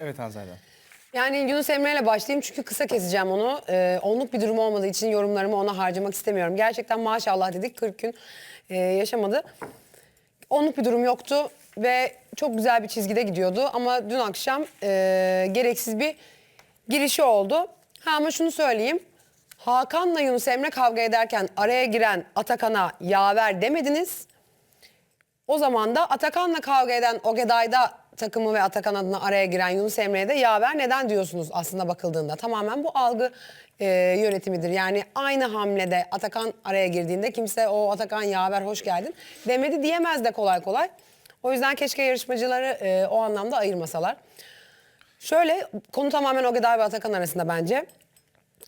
Evet Hanzade. Yani Yunus Emre ile başlayayım çünkü kısa keseceğim onu. Ee, onluk bir durum olmadığı için yorumlarımı ona harcamak istemiyorum. Gerçekten maşallah dedik 40 gün e, yaşamadı. Onluk bir durum yoktu ve çok güzel bir çizgide gidiyordu. Ama dün akşam e, gereksiz bir girişi oldu. Ha ama şunu söyleyeyim. Hakan'la Yunus Emre kavga ederken araya giren Atakan'a yaver demediniz. O zaman da Atakan'la kavga eden Ogeday'da takımı ve Atakan adına araya giren Yunus Emre'ye de yaver neden diyorsunuz aslında bakıldığında. Tamamen bu algı e, yönetimidir. Yani aynı hamlede Atakan araya girdiğinde kimse o Atakan yaver hoş geldin demedi diyemez de kolay kolay. O yüzden keşke yarışmacıları e, o anlamda ayırmasalar. Şöyle konu tamamen Ogeday ve Atakan arasında bence.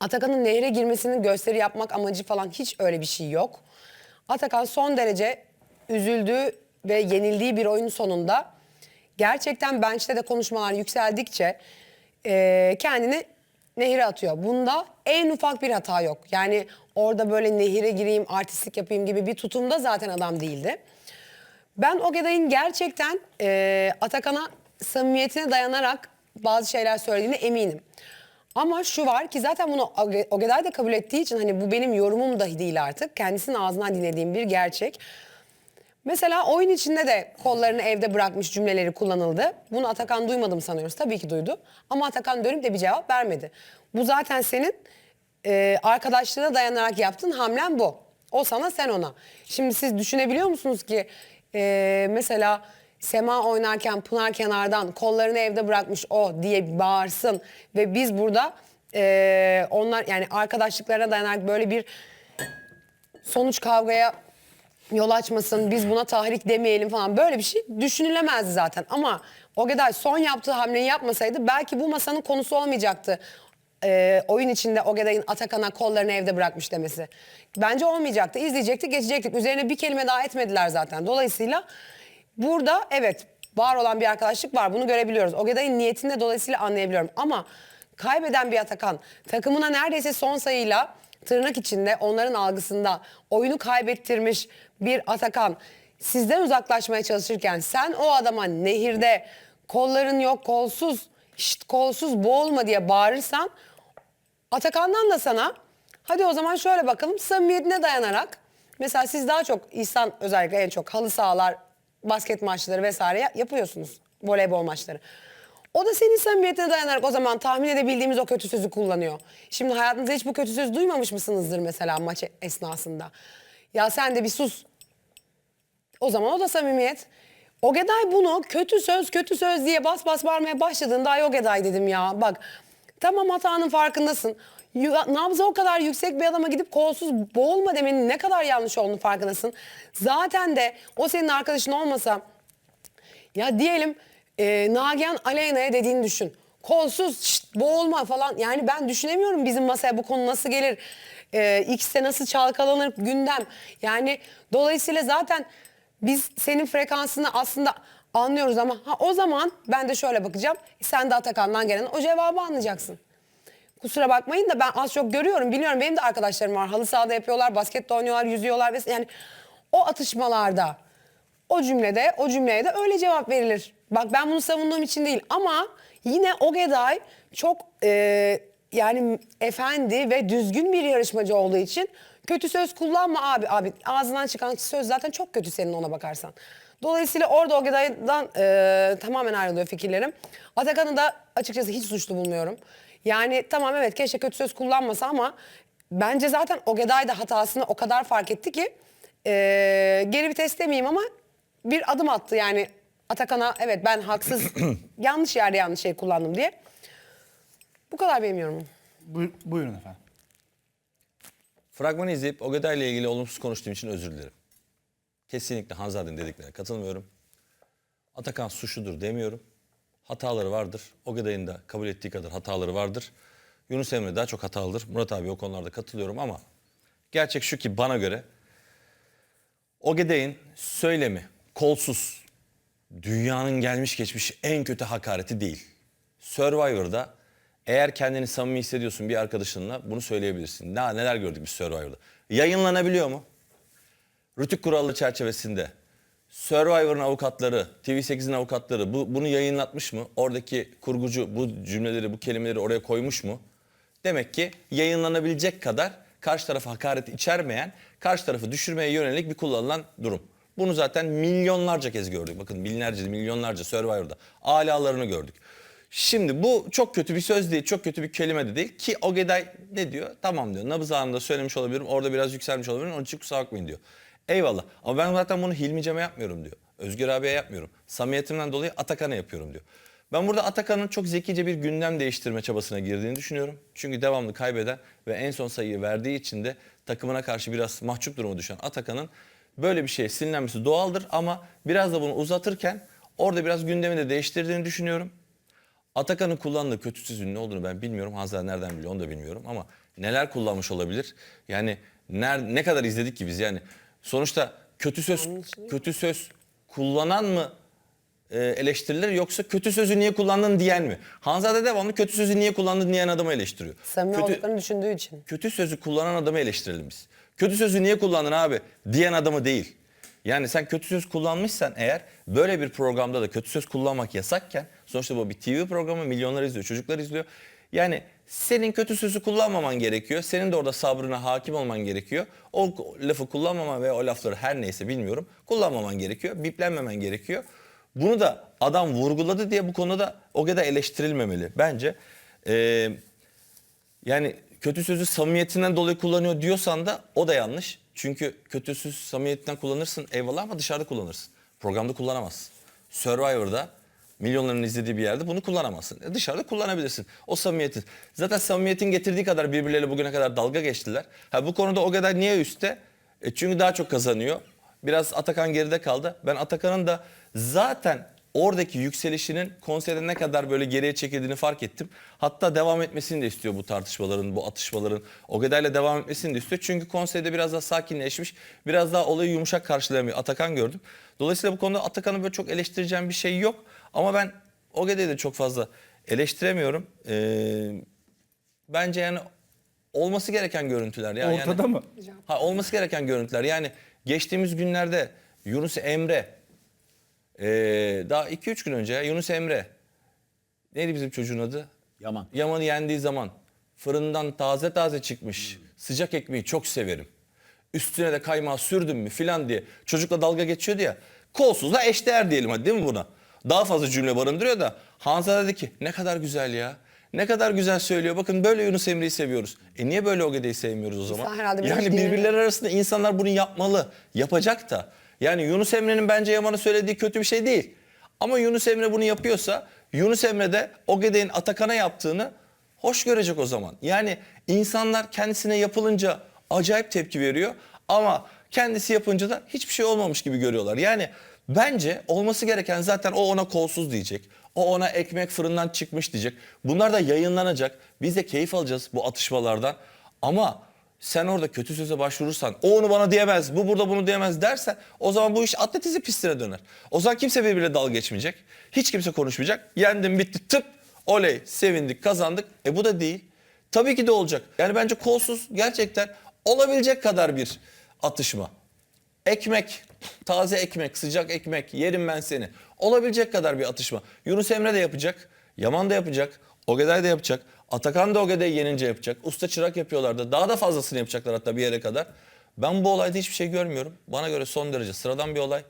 Atakan'ın nehre girmesinin gösteri yapmak amacı falan hiç öyle bir şey yok. Atakan son derece üzüldüğü ve yenildiği bir oyun sonunda gerçekten bench'te de konuşmalar yükseldikçe eee, kendini nehire atıyor. Bunda en ufak bir hata yok. Yani orada böyle nehire gireyim, artistlik yapayım gibi bir tutumda zaten adam değildi. Ben Ogeday'ın gerçekten e, Atakan'a samimiyetine dayanarak bazı şeyler söylediğine eminim. Ama şu var ki zaten bunu Oge- Ogeday da kabul ettiği için hani bu benim yorumum dahi değil artık. Kendisinin ağzından dinlediğim bir gerçek. Mesela oyun içinde de kollarını evde bırakmış cümleleri kullanıldı. Bunu Atakan duymadım sanıyoruz. Tabii ki duydu. Ama Atakan dönüp de bir cevap vermedi. Bu zaten senin e, arkadaşlığına dayanarak yaptığın hamlen bu. O sana sen ona. Şimdi siz düşünebiliyor musunuz ki e, mesela Sema oynarken Pınar kenardan kollarını evde bırakmış o diye bağırsın ve biz burada e, onlar yani arkadaşlıklarına dayanarak böyle bir sonuç kavgaya yol açmasın, biz buna tahrik demeyelim falan böyle bir şey düşünülemezdi zaten. Ama Ogeday son yaptığı hamleyi yapmasaydı belki bu masanın konusu olmayacaktı. Ee, oyun içinde Ogeday'ın Atakan'a kollarını evde bırakmış demesi. Bence olmayacaktı. İzleyecektik, geçecektik. Üzerine bir kelime daha etmediler zaten. Dolayısıyla burada evet var olan bir arkadaşlık var. Bunu görebiliyoruz. Ogeday'ın niyetini de dolayısıyla anlayabiliyorum. Ama kaybeden bir Atakan takımına neredeyse son sayıyla tırnak içinde onların algısında oyunu kaybettirmiş bir Atakan sizden uzaklaşmaya çalışırken sen o adama nehirde kolların yok kolsuz şşt kolsuz boğulma diye bağırırsan Atakan'dan da sana hadi o zaman şöyle bakalım samimiyetine dayanarak mesela siz daha çok İhsan özellikle en çok halı sahalar basket maçları vesaire ya- yapıyorsunuz voleybol maçları. O da senin samimiyetine dayanarak o zaman tahmin edebildiğimiz o kötü sözü kullanıyor. Şimdi hayatınızda hiç bu kötü söz duymamış mısınızdır mesela maç esnasında? Ya sen de bir sus. O zaman o da samimiyet. Ogeday bunu kötü söz kötü söz diye bas bas bağırmaya başladığında ay Ogeday dedim ya bak tamam hatanın farkındasın. Nabzı o kadar yüksek bir adama gidip kolsuz boğulma demenin ne kadar yanlış olduğunu farkındasın. Zaten de o senin arkadaşın olmasa ya diyelim e, Nagihan Aleyna'ya dediğini düşün. Kolsuz şşt, boğulma falan. Yani ben düşünemiyorum bizim masaya bu konu nasıl gelir. E, X'te nasıl çalkalanır gündem. Yani dolayısıyla zaten biz senin frekansını aslında anlıyoruz ama ha, o zaman ben de şöyle bakacağım. Sen de Atakan'dan gelen o cevabı anlayacaksın. Kusura bakmayın da ben az çok görüyorum. Biliyorum benim de arkadaşlarım var. Halı sahada yapıyorlar, baskette oynuyorlar, yüzüyorlar. Ve yani o atışmalarda, o cümlede, o cümleye de öyle cevap verilir. Bak ben bunu savunduğum için değil ama yine Ogeday çok e, yani efendi ve düzgün bir yarışmacı olduğu için kötü söz kullanma abi. Abi ağzından çıkan söz zaten çok kötü senin ona bakarsan. Dolayısıyla orada Ogeday'dan e, tamamen ayrılıyor fikirlerim. Atakan'ı da açıkçası hiç suçlu bulmuyorum. Yani tamam evet keşke kötü söz kullanmasa ama bence zaten Ogeday da hatasını o kadar fark etti ki e, geri vites demeyeyim ama bir adım attı yani Atakan'a evet ben haksız yanlış yerde yanlış şey kullandım diye. Bu kadar benim yorumum. Buyur- buyurun efendim. Fragmanı izleyip Ogeday ile ilgili olumsuz konuştuğum için özür dilerim. Kesinlikle Hanzade'nin dediklerine katılmıyorum. Atakan suçludur demiyorum. Hataları vardır. Ogeday'ın da kabul ettiği kadar hataları vardır. Yunus Emre daha çok hatalıdır. Murat abi o konularda katılıyorum ama gerçek şu ki bana göre Ogeday'ın söylemi kolsuz dünyanın gelmiş geçmiş en kötü hakareti değil. Survivor'da eğer kendini samimi hissediyorsun bir arkadaşınla bunu söyleyebilirsin. Ne, neler gördük biz Survivor'da. Yayınlanabiliyor mu? Rütük kuralları çerçevesinde Survivor'ın avukatları, TV8'in avukatları bu, bunu yayınlatmış mı? Oradaki kurgucu bu cümleleri, bu kelimeleri oraya koymuş mu? Demek ki yayınlanabilecek kadar karşı tarafa hakaret içermeyen, karşı tarafı düşürmeye yönelik bir kullanılan durum. Bunu zaten milyonlarca kez gördük. Bakın binlerce, milyonlarca Survivor'da alalarını gördük. Şimdi bu çok kötü bir söz değil, çok kötü bir kelime de değil. Ki Ogeday ne diyor? Tamam diyor. Nabız anında söylemiş olabilirim. Orada biraz yükselmiş olabilirim. Onun için kusura bakmayın diyor. Eyvallah. Ama ben zaten bunu Hilmi Cem'e yapmıyorum diyor. Özgür abiye yapmıyorum. Samimiyetimden dolayı Atakan'a yapıyorum diyor. Ben burada Atakan'ın çok zekice bir gündem değiştirme çabasına girdiğini düşünüyorum. Çünkü devamlı kaybeden ve en son sayıyı verdiği için de takımına karşı biraz mahcup duruma düşen Atakan'ın böyle bir şeye sinirlenmesi doğaldır ama biraz da bunu uzatırken orada biraz gündemi de değiştirdiğini düşünüyorum. Atakan'ın kullandığı kötü sözün ne olduğunu ben bilmiyorum. Hazal nereden biliyor onu da bilmiyorum ama neler kullanmış olabilir? Yani ner, ne kadar izledik ki biz yani sonuçta kötü söz kötü söz kullanan mı e, eleştirilir yoksa kötü sözü niye kullandın diyen mi? Hanzade devamlı kötü sözü niye kullandın diyen adamı eleştiriyor. Samimi kötü, olduklarını düşündüğü için. kötü sözü kullanan adamı eleştirelim biz. Kötü sözü niye kullandın abi diyen adamı değil. Yani sen kötü söz kullanmışsan eğer böyle bir programda da kötü söz kullanmak yasakken sonuçta bu bir TV programı milyonlar izliyor çocuklar izliyor. Yani senin kötü sözü kullanmaman gerekiyor. Senin de orada sabrına hakim olman gerekiyor. O lafı kullanmaman ve o lafları her neyse bilmiyorum kullanmaman gerekiyor. Biplenmemen gerekiyor. Bunu da adam vurguladı diye bu konuda o kadar eleştirilmemeli. Bence Ee, yani kötü sözü samimiyetinden dolayı kullanıyor diyorsan da o da yanlış. Çünkü kötü söz samimiyetinden kullanırsın eyvallah ama dışarıda kullanırsın. Programda kullanamazsın. Survivor'da milyonların izlediği bir yerde bunu kullanamazsın. E dışarıda kullanabilirsin. O samimiyetin. Zaten samimiyetin getirdiği kadar birbirleriyle bugüne kadar dalga geçtiler. Ha bu konuda o kadar niye üstte? E çünkü daha çok kazanıyor. Biraz Atakan geride kaldı. Ben Atakan'ın da zaten oradaki yükselişinin konserde ne kadar böyle geriye çekildiğini fark ettim. Hatta devam etmesini de istiyor bu tartışmaların, bu atışmaların. Ogeday'la devam etmesini de istiyor. Çünkü konserde biraz daha sakinleşmiş, biraz daha olayı yumuşak karşılayan bir Atakan gördüm. Dolayısıyla bu konuda Atakan'ı böyle çok eleştireceğim bir şey yok. Ama ben Ogeday'ı da çok fazla eleştiremiyorum. Ee, bence yani olması gereken görüntüler. Ya. Ortada yani, mı? Ha, olması gereken görüntüler. Yani geçtiğimiz günlerde Yunus Emre, ee, daha 2-3 gün önce Yunus Emre, neydi bizim çocuğun adı? Yaman. Yaman'ı yendiği zaman fırından taze taze çıkmış sıcak ekmeği çok severim. Üstüne de kaymağı sürdüm mü filan diye çocukla dalga geçiyordu ya. Kolsuzla eşdeğer diyelim hadi değil mi buna? Daha fazla cümle barındırıyor da Hanza dedi ki ne kadar güzel ya. Ne kadar güzel söylüyor. Bakın böyle Yunus Emre'yi seviyoruz. E niye böyle Ogede'yi sevmiyoruz o zaman? herhalde yani dinlemek- birbirleri arasında insanlar bunu yapmalı. Yapacak da. Yani Yunus Emre'nin bence Yaman'a söylediği kötü bir şey değil. Ama Yunus Emre bunu yapıyorsa Yunus Emre de Ogede'nin Atakan'a yaptığını hoş görecek o zaman. Yani insanlar kendisine yapılınca acayip tepki veriyor ama kendisi yapınca da hiçbir şey olmamış gibi görüyorlar. Yani bence olması gereken zaten o ona kolsuz diyecek. O ona ekmek fırından çıkmış diyecek. Bunlar da yayınlanacak. Biz de keyif alacağız bu atışmalardan. Ama sen orada kötü söze başvurursan o onu bana diyemez, bu burada bunu diyemez dersen o zaman bu iş atletizm pistine döner. O zaman kimse birbiriyle dalga geçmeyecek. Hiç kimse konuşmayacak. Yendim bitti tıp oley sevindik kazandık. E bu da değil. Tabii ki de olacak. Yani bence kolsuz gerçekten olabilecek kadar bir atışma. Ekmek, taze ekmek, sıcak ekmek, yerim ben seni. Olabilecek kadar bir atışma. Yunus Emre de yapacak, Yaman da yapacak, Ogeday da yapacak, Atakan da Ogeday'ı yenince yapacak. Usta çırak yapıyorlardı. Daha da fazlasını yapacaklar hatta bir yere kadar. Ben bu olayda hiçbir şey görmüyorum. Bana göre son derece sıradan bir olay.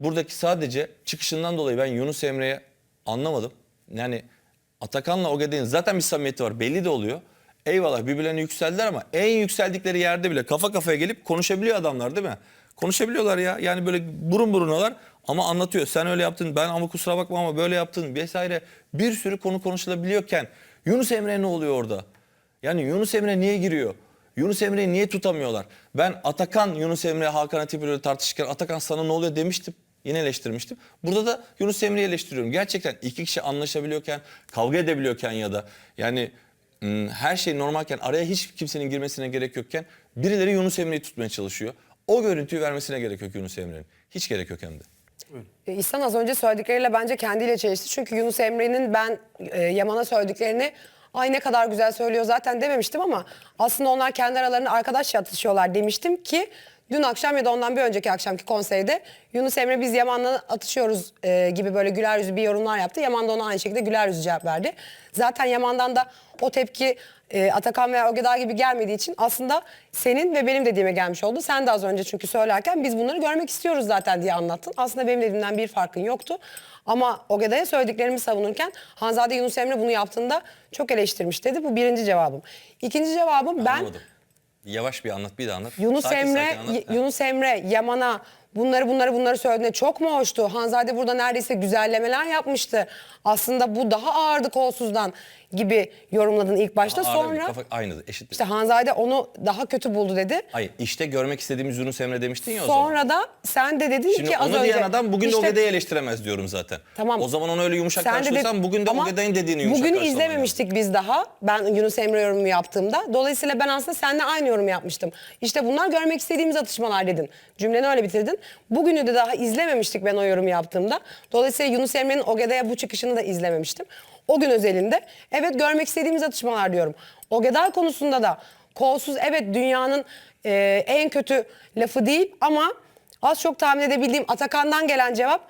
Buradaki sadece çıkışından dolayı ben Yunus Emre'ye anlamadım. Yani Atakan'la Ogeday'ın zaten bir samimiyeti var. Belli de oluyor. Eyvallah birbirlerine yükseldiler ama en yükseldikleri yerde bile kafa kafaya gelip konuşabiliyor adamlar değil mi? Konuşabiliyorlar ya. Yani böyle burun burunalar ama anlatıyor. Sen öyle yaptın ben ama kusura bakma ama böyle yaptın vesaire. Bir sürü konu konuşulabiliyorken Yunus Emre ne oluyor orada? Yani Yunus Emre niye giriyor? Yunus Emre'yi niye tutamıyorlar? Ben Atakan, Yunus Emre, Hakan Atipoğlu'yla tartışırken Atakan sana ne oluyor demiştim. Yine eleştirmiştim. Burada da Yunus Emre'yi eleştiriyorum. Gerçekten iki kişi anlaşabiliyorken, kavga edebiliyorken ya da yani ım, her şey normalken araya hiç kimsenin girmesine gerek yokken birileri Yunus Emre'yi tutmaya çalışıyor. O görüntüyü vermesine gerek yok Yunus Emre'nin. Hiç gerek yok hem de. E, İhsan az önce söyledikleriyle bence kendiyle çelişti. Çünkü Yunus Emre'nin ben e, Yaman'a söylediklerini ay ne kadar güzel söylüyor zaten dememiştim ama aslında onlar kendi aralarında arkadaşça atışıyorlar demiştim ki dün akşam ya da ondan bir önceki akşamki konseyde Yunus Emre biz Yaman'la atışıyoruz e, gibi böyle güler yüzü bir yorumlar yaptı. Yaman da ona aynı şekilde güler yüzü cevap verdi. Zaten Yaman'dan da o tepki e, Atakan veya Ogeda gibi gelmediği için aslında senin ve benim dediğime gelmiş oldu. Sen de az önce çünkü söylerken biz bunları görmek istiyoruz zaten diye anlattın. Aslında benim dediğimden bir farkın yoktu. Ama Ogeda'ya söylediklerimi savunurken Hanzade Yunus Emre bunu yaptığında çok eleştirmiş dedi. Bu birinci cevabım. İkinci cevabım ben Anlamadım. Yavaş bir anlat bir de anlat. Yunus Sakin Emre sakin anlat. Yunus Emre Yaman'a bunları bunları bunları söylediğinde çok mu hoştu? Hanzade burada neredeyse güzellemeler yapmıştı. Aslında bu daha ağırdı kolsuzdan gibi yorumladın ilk başta. Ağır Sonra kafa aynıdır eşit. işte Hanzade onu daha kötü buldu dedi. Hayır işte görmek istediğimiz Yunus Emre demiştin ya o zaman. Sonra da sen de dedin Şimdi ki az onu önce. diyen adam bugün işte de Ogeda'yı eleştiremez diyorum zaten. Tamam. O zaman onu öyle yumuşak Sen de karşılıyorsan de- bugün de Ama dediğini yumuşak Bugünü karşılaman izlememiştik biz daha. Ben Yunus Emre yorumu yaptığımda. Dolayısıyla ben aslında seninle aynı yorum yapmıştım. İşte bunlar görmek istediğimiz atışmalar dedin. Cümleni öyle bitirdin. Bugünü de daha izlememiştik ben o yorumu yaptığımda. Dolayısıyla Yunus Emre'nin Ogeda'ya bu çıkışını da izlememiştim. O gün özelinde evet görmek istediğimiz atışmalar diyorum. Ogeda konusunda da kolsuz evet dünyanın e, en kötü lafı değil ama az çok tahmin edebildiğim Atakan'dan gelen cevap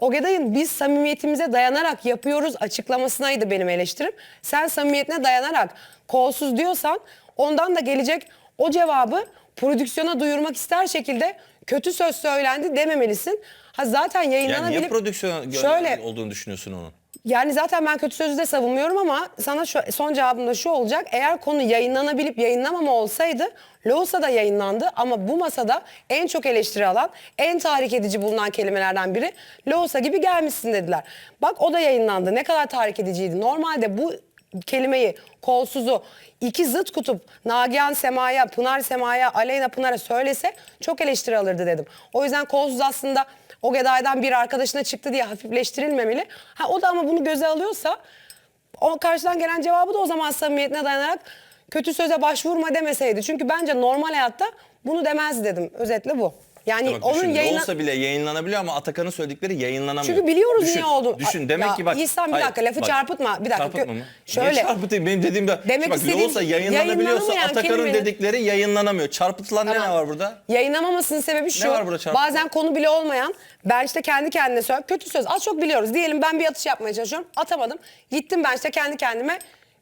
Ogeday'ın biz samimiyetimize dayanarak yapıyoruz açıklamasınaydı benim eleştirim. Sen samimiyetine dayanarak kolsuz diyorsan ondan da gelecek o cevabı prodüksiyona duyurmak ister şekilde kötü söz söylendi dememelisin. Ha zaten Yani yayınlanabilir. niye prodüksiyon Şöyle olduğunu düşünüyorsun onun? Yani zaten ben kötü sözü de savunmuyorum ama sana şu, son cevabım da şu olacak. Eğer konu yayınlanabilip yayınlamama olsaydı Loğusa da yayınlandı ama bu masada en çok eleştiri alan, en tahrik edici bulunan kelimelerden biri Loğusa gibi gelmişsin dediler. Bak o da yayınlandı. Ne kadar tahrik ediciydi. Normalde bu kelimeyi, kolsuzu iki zıt kutup Nagihan Sema'ya, Pınar Sema'ya, Aleyna Pınar'a söylese çok eleştiri alırdı dedim. O yüzden kolsuz aslında o Geday'dan bir arkadaşına çıktı diye hafifleştirilmemeli. Ha, o da ama bunu göze alıyorsa o karşıdan gelen cevabı da o zaman samimiyetine dayanarak kötü söze başvurma demeseydi. Çünkü bence normal hayatta bunu demez dedim. Özetle bu. Yani Bak onun düşün, olsa bile yayınlanabiliyor ama Atakan'ın söyledikleri yayınlanamıyor. Çünkü biliyoruz düşün, niye oldu. Düşün demek Ya ki bak. İhsan, bir dakika, lafı çarpıtma. Bir dakika, Çarpıtma mı? şöyle. Niye çarpıtayım benim dediğimde. Demek bak istediğim- olsa yayınlanabiliyorsa Atakan'ın dedikleri yayınlanamıyor. Çarpıtılan ne Tamam. var burada? Yayınlamamasının sebebi şu. var burada çarpıtma? bazen konu bile olmayan ben işte kendi kendine söyle kötü söz az çok biliyoruz. Diyelim ben bir atış yapmaya çalışıyorum atamadım. Gittim ben işte kendi kendime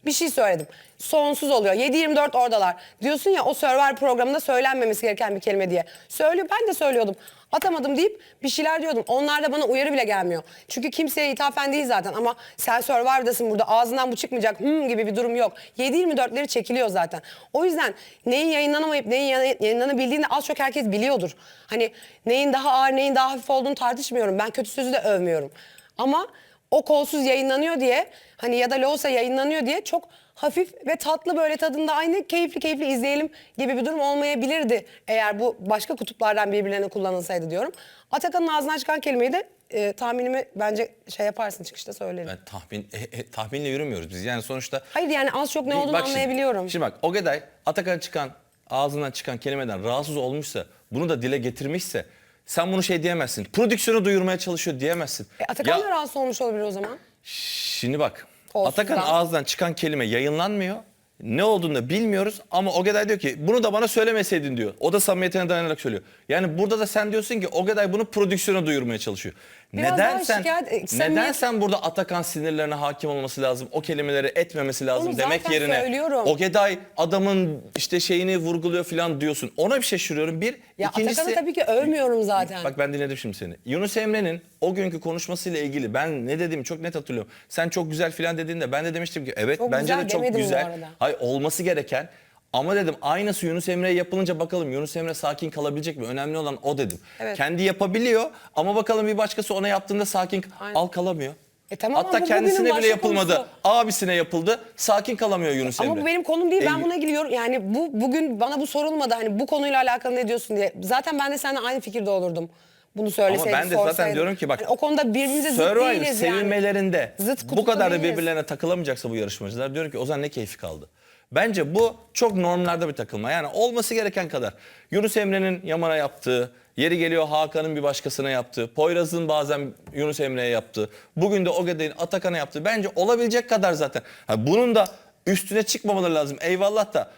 bir şey söyledim. Sonsuz oluyor. 7-24 oradalar. Diyorsun ya o Survivor programında söylenmemesi gereken bir kelime diye. Söylüyor ben de söylüyordum. Atamadım deyip bir şeyler diyordum. Onlar da bana uyarı bile gelmiyor. Çünkü kimseye hithafen değil zaten ama sen Survivor'dasın burada ağzından bu çıkmayacak hmm gibi bir durum yok. 7-24'leri çekiliyor zaten. O yüzden neyin yayınlanamayıp neyin yayın- yayınlanabildiğini az çok herkes biliyordur. Hani neyin daha ağır neyin daha hafif olduğunu tartışmıyorum. Ben kötü sözü de övmüyorum. Ama o kolsuz yayınlanıyor diye hani ya da Loğusa yayınlanıyor diye çok hafif ve tatlı böyle tadında aynı keyifli keyifli izleyelim gibi bir durum olmayabilirdi. Eğer bu başka kutuplardan birbirlerine kullanılsaydı diyorum. Atakan'ın ağzından çıkan kelimeyi de e, tahminimi bence şey yaparsın çıkışta söylerim. Ben tahmin e, e, tahminle yürümüyoruz biz. Yani sonuçta Hayır yani az çok ne olduğunu bak şimdi- anlayabiliyorum. Şimdi, bak Ogeday Atakan çıkan ağzından çıkan kelimeden rahatsız olmuşsa bunu da dile getirmişse sen bunu şey diyemezsin. Prodüksiyonu duyurmaya çalışıyor diyemezsin. E, Atakan Ya- da rahatsız olmuş olabilir o zaman. Şimdi bak. Kolsuzdan. Atakan ağzından çıkan kelime yayınlanmıyor. Ne olduğunu da bilmiyoruz ama Ogeday diyor ki bunu da bana söylemeseydin diyor. O da samimiyetine dayanarak söylüyor. Yani burada da sen diyorsun ki Ogeday bunu prodüksiyona duyurmaya çalışıyor. Biraz neden sen şikayet- e, neden sen burada Atakan sinirlerine hakim olması lazım? O kelimeleri etmemesi lazım Onu demek zaten yerine söylüyorum. Ogeday adamın işte şeyini vurguluyor falan diyorsun. Ona bir şaşırıyorum. Bir, Ya ikincisi Atakan'ı tabii ki övmüyorum zaten. Bak ben dinledim şimdi seni. Yunus Emre'nin o günkü konuşmasıyla ilgili ben ne dediğimi çok net hatırlıyorum. Sen çok güzel filan dediğinde ben de demiştim ki evet Çok bence güzel de çok demedim bu güzel. arada. Hayır olması gereken ama dedim aynısı Yunus Emre'ye yapılınca bakalım Yunus Emre sakin kalabilecek mi? Önemli olan o dedim. Evet. Kendi yapabiliyor ama bakalım bir başkası ona yaptığında sakin Aynen. al kalamıyor. E tamam ama Hatta bu kendisine bugünün bile başka yapılmadı. konusu. Abisine yapıldı. Sakin kalamıyor Yunus Emre. Ama bu benim konum değil. Ben E, buna gidiyorum. Yani bu bugün bana bu sorulmadı. Hani bu konuyla alakalı ne diyorsun diye. Zaten ben de seninle aynı fikirde olurdum. Bunu söyleseydim, Ama ben de zaten diyorum ki bak Hani o konuda birbirimize zıt Survivor değiliz yani. sevilmelerinde Zıt bu kutupta kadar da değiliz. birbirlerine takılamayacaksa bu yarışmacılar diyorum ki o zaman ne keyfi kaldı. Bence bu çok normlarda bir takılma. Yani olması gereken kadar. Yunus Emre'nin Yaman'a yaptığı, yeri geliyor Hakan'ın bir başkasına yaptığı, Poyraz'ın bazen Yunus Emre'ye yaptığı, bugün de Ogeday'ın Atakan'a yaptığı bence olabilecek kadar zaten. Ha, bunun da üstüne çıkmamaları lazım. Eyvallah da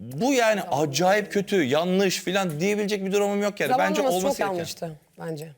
Bu yani acayip kötü, yanlış filan diyebilecek bir durumum yok yani. Bence olması çok gereken. yanlıştı bence.